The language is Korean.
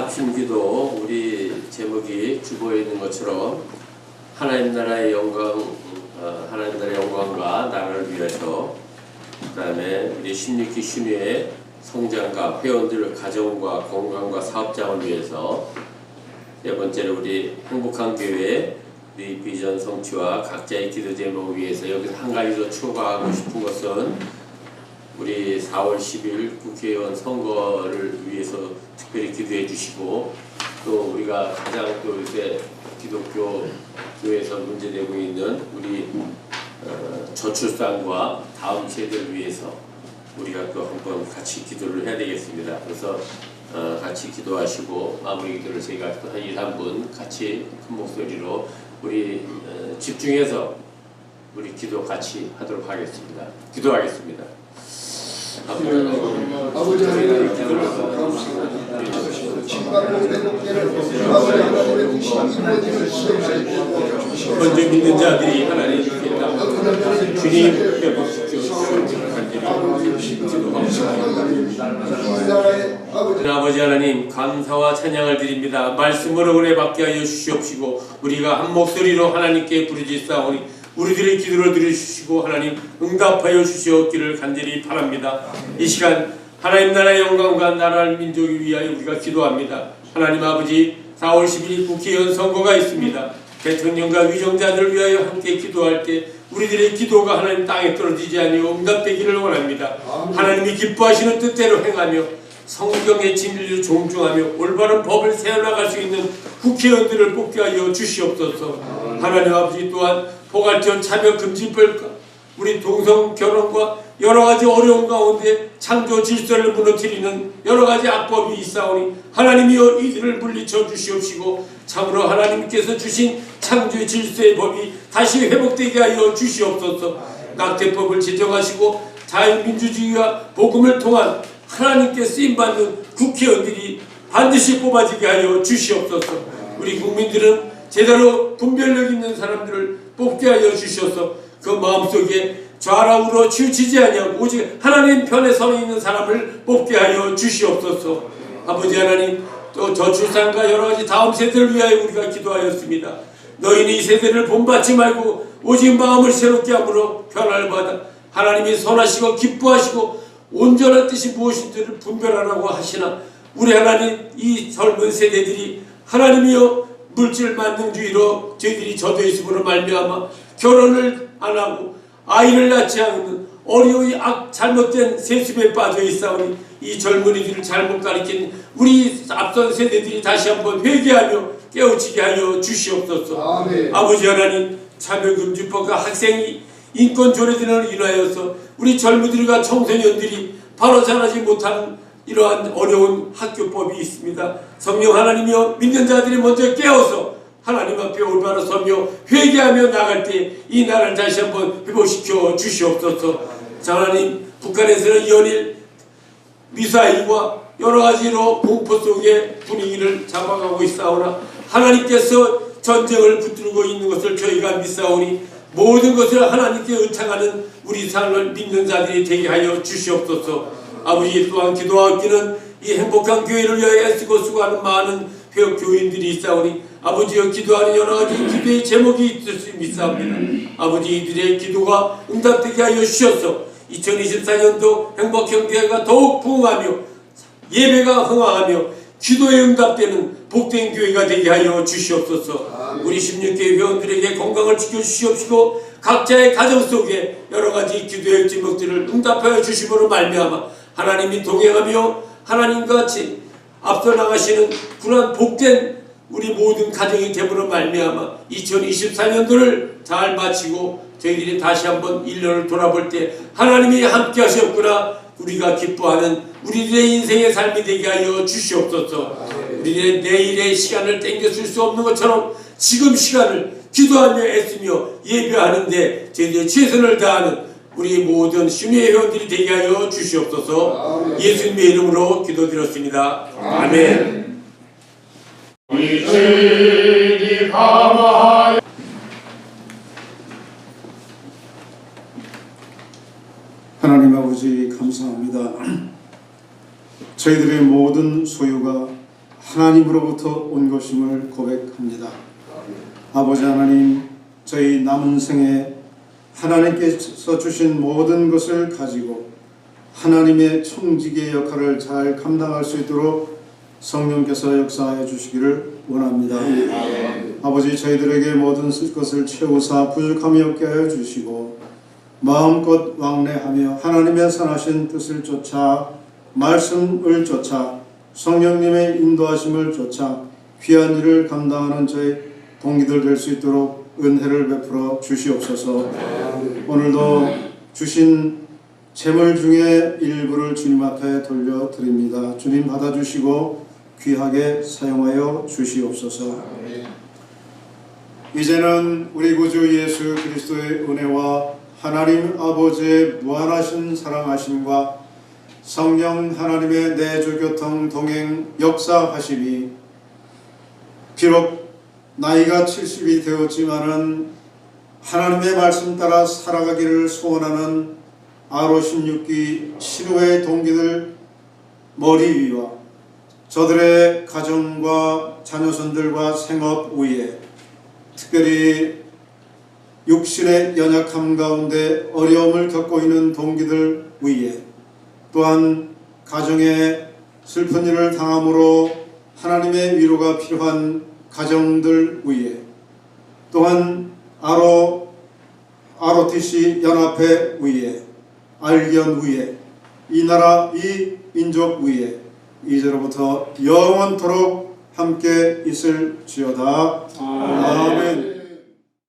합심기도 우리 제목이 주보에 있는 것처럼 하나님 나라의 영광, 어, 하나님 나라의 영광과 나라를 위해서 그 다음에 우리 16기 신유의 성장과 회원들 가정과 건강과 사업장을 위해서 네 번째로 우리 행복한 교회 우리 비전 성취와 각자의 기도 제목을 위해서 여기서 한 가지 더 추가하고 싶은 것은 우리 4월 10일 국회의원 선거를 위해서 특별히 기도해 주시고 또 우리가 가장 또 요새 기독교 교회에서 문제되고 있는 우리 어, 저출산과 다음 세대를 위해서 우리가 또 한번 같이 기도를 해야 되겠습니다. 그래서 어, 같이 기도하시고 마무리 기도를 저희가 또한 2, 3분 같이 큰 목소리로 우리 어, 집중해서 우리 기도 같이 하도록 하겠습니다. 기도하겠습니다. 아버지 하나님 먼저 믿는 자들이 하나님께 주님 아버지 하나님 감사와 찬양을 드립니다. 말씀으로 은혜 받게 하여 주시옵시고 우리가 한 목소리로 하나님께 부르짖사오니 우리들의 기도를 들으시고 하나님 응답하여 주시옵기를 간절히 바랍니다. 이 시간 하나님 나라의 영광과 나라를 민족을 위하여 우리가 기도합니다. 하나님 아버지 4월 12일 국회의원 선거가 있습니다. 대통령과 위정자들을 위하여 함께 기도할 때 우리들의 기도가 하나님 땅에 떨어지지 아니고 응답되기를 원합니다. 하나님이 기뻐하시는 뜻대로 행하며 성경의 진리를 존중하며 올바른 법을 세워나갈 수 있는 국회의원들을 뽑게 하여 주시옵소서. 하나님 아버지 또한 포괄적 차별금지법과 우리 동성 결혼과 여러 가지 어려운 가운데 창조 질서를 무너뜨리는 여러 가지 악법이 있사오니 하나님이여 이들을 물리쳐 주시옵시고 참으로 하나님께서 주신 창조 질서의 법이 다시 회복되게 하여 주시옵소서. 낙태법을 제정하시고 자유민주주의와 복음을 통한 하나님께 쓰임받는 국회의원들이 반드시 뽑아지게 하여 주시옵소서. 우리 국민들은 제대로 분별력 있는 사람들을 뽑게 하여 주셔서 그 마음속에 좌랑으로 치우치지 아니하고 오직 하나님 편에 서 있는 사람을 뽑게 하여 주시옵소서. 아버지 하나님 또 저출산과 여러 가지 다음 세대를 위하여 우리가 기도하였습니다. 너희는 이 세대를 본받지 말고 오직 마음을 새롭게 함으로 변화를 받아 하나님이 선하시고 기뻐하시고 온전한 뜻이 무엇인지를 분별하라고 하시나 우리 하나님 이 젊은 세대들이 하나님이여 물질 만능주의로 저희들이 젖어 있음으로 말미암아 결혼을 안 하고 아이를 낳지 않는 어려운 악 잘못된 세습에 빠져 있사오니 이 젊은이들을 잘못 가리킨 우리 앞선 세대들이 다시 한번 회개하며 깨우치게 하여 주시옵소서. 아멘. 아버지 하나님 차별금지법과 학생이 인권 조례들을 인하여서 우리 젊은이들과 청소년들이 바로 자라지 못하는 이러한 어려운 학교법이 있습니다. 성령 하나님이여 믿는 자들이 먼저 깨어서 하나님 앞에 올바로 서며 회개하며 나갈 때 이 나라를 다시 한번 회복시켜 주시옵소서. 자, 하나님 북한에서는 연일 미사일과 여러 가지로 공포 속의 분위기를 잡아가고 있사오나 하나님께서 전쟁을 붙들고 있는 것을 저희가 믿사오니 모든 것을 하나님께 의창하는 우리 삶을 믿는 자들이 되게 하여 주시옵소서. 아버지 또한 기도하기는 이 행복한 교회를 위하여 애쓰고 수고하는 많은 회원 교인들이 있사오니 아버지여 기도하는 여러 가지 기도의 제목이 있을 수 믿사옵니다. 아버지 이들의 기도가 응답되게 하여 주셔서 2024년도 행복형 교회가 더욱 부흥하며 예배가 흥황하며 기도에 응답되는 복된 교회가 되게 하여 주시옵소서. 우리 16개 회원들에게 건강을 지켜주시옵시고 각자의 가정 속에 여러 가지 기도의 제목들을 응답하여 주심으로 말미암아 하나님이 동행하며 하나님과 같이 앞서 나가시는 그러한 복된 우리 모든 가정이 되므로 말미암아 2024년도를 잘 마치고 저희들이 다시 한번 1년을 돌아볼 때 하나님이 함께 하셨구나. 우리가 기뻐하는 우리들의 인생의 삶이 되게 하여 주시옵소서. 우리의 내일의 시간을 땡겨줄 수 없는 것처럼 지금 시간을 기도하며 애쓰며 예배하는데 저희들의 최선을 다하는 우리 모든 신의 회원들이 되게 하여 주시옵소서 예수님의 이름으로 기도드렸습니다 아멘. 감화하여 하나님 아버지 감사합니다. 저희들의 모든 소유가 하나님으로부터 온 것임을 고백합니다. 아버지 하나님, 저희 남은 생에 하나님께서 주신 모든 것을 가지고 하나님의 청지기의 역할을 잘 감당할 수 있도록 성령께서 역사하여 주시기를 원합니다. 아버지 저희들에게 모든 쓸 것을 채우사 부족함이 없게 하여 주시고 마음껏 왕래하며 하나님의 선하신 뜻을 쫓아 말씀을 쫓아 성령님의 인도하심을 쫓아 귀한 일을 감당하는 저희 동기들 될 수 있도록 은혜를 베풀어 주시옵소서. 오늘도 주신 재물 중에 일부를 주님 앞에 돌려 드립니다. 주님 받아주시고 귀하게 사용하여 주시옵소서. 이제는 우리 구주 예수 그리스도의 은혜와 하나님 아버지의 무한하신 사랑하심과 성령 하나님의 내주 교통 동행 역사하심이 비록 나이가 70이 되었지만은 하나님의 말씀 따라 살아가기를 소원하는 아로 16기 신우의 동기들 머리 위와 저들의 가정과 자녀손들과 생업 위에 특별히 육신의 연약함 가운데 어려움을 겪고 있는 동기들 위에 또한 가정에 슬픈 일을 당함으로 하나님의 위로가 필요한 가정들 위에 또한 아로 ROTC 연합회 위에 알견 위에 이 나라 이 민족 위에 이제로부터 영원토록 함께 있을지어다 아멘.